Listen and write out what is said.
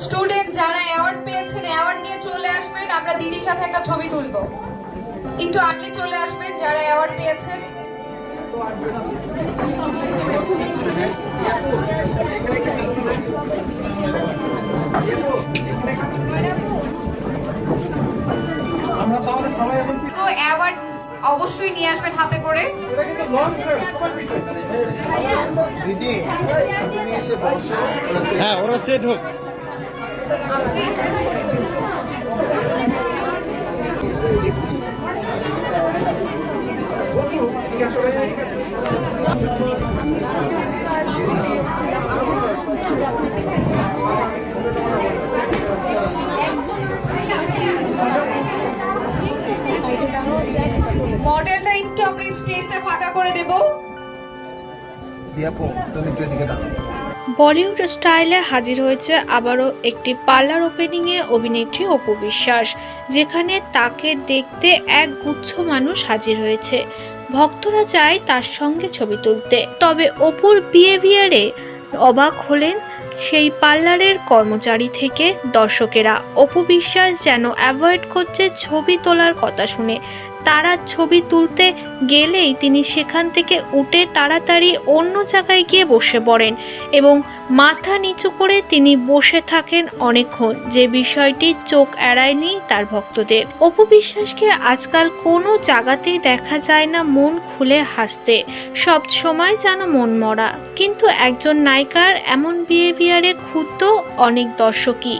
Student যারা award পেয়েছেন award নিয়ে চলে আসবেন। আমরা দিদির সাথে একটা ছবি তুলবো। একটু আর্লি চলে আসবেন যারা অ্যাওয়ার্ড পেয়েছেন। আমরা তাহলে সবাই এখন তো অ্যাওয়ার্ড অবশ্যই নিয়ে আসবেন হাতে করে। এটা কিন্তু লং টার্ম সবাই পিছে। দিদি তুমি এসে বসো হ্যাঁ ওরা সেট হোক। মডেলটা একটু আমরা স্টেজটা ফাঁকা করে দেবো দিয়াপু তুমি একটু এদিকে। বলিউড স্টাইলে হাজির হয়েছে আবারও একটি পার্লার ওপেনিংয়ে অভিনেত্রী অপু বিশ্বাস, যেখানে তাকে দেখতে এক গুচ্ছ মানুষ হাজির হয়েছে। ভক্তরা চায় তার সঙ্গে ছবি তুলতে। তবে অপুর বিহেভিয়ারে অবাক হলেন সেই পার্লারের কর্মচারী থেকে দর্শকেরা। অপু বিশ্বাস যেন অ্যাভয়েড করছে ছবি তোলার কথা শুনে। তারা ছবি তুলতে গেলেই তিনি সেখান থেকে উঠে তাড়াতাড়ি অন্য জায়গায় গিয়ে বসে পড়েন এবং মাথা নিচু করে তিনি বসে থাকেন অনেকক্ষণ। যে বিষয়টি চোখ এড়ায়নি তার ভক্তদের। অপু বিশ্বাসকে আজকাল কোনো জায়গাতেই দেখা যায় না মন খুলে হাসতে। সব সময় যেন মন মরা। কিন্তু একজন নায়িকার এমন বিহেভিয়ারে ক্ষুদ্র অনেক দর্শকই।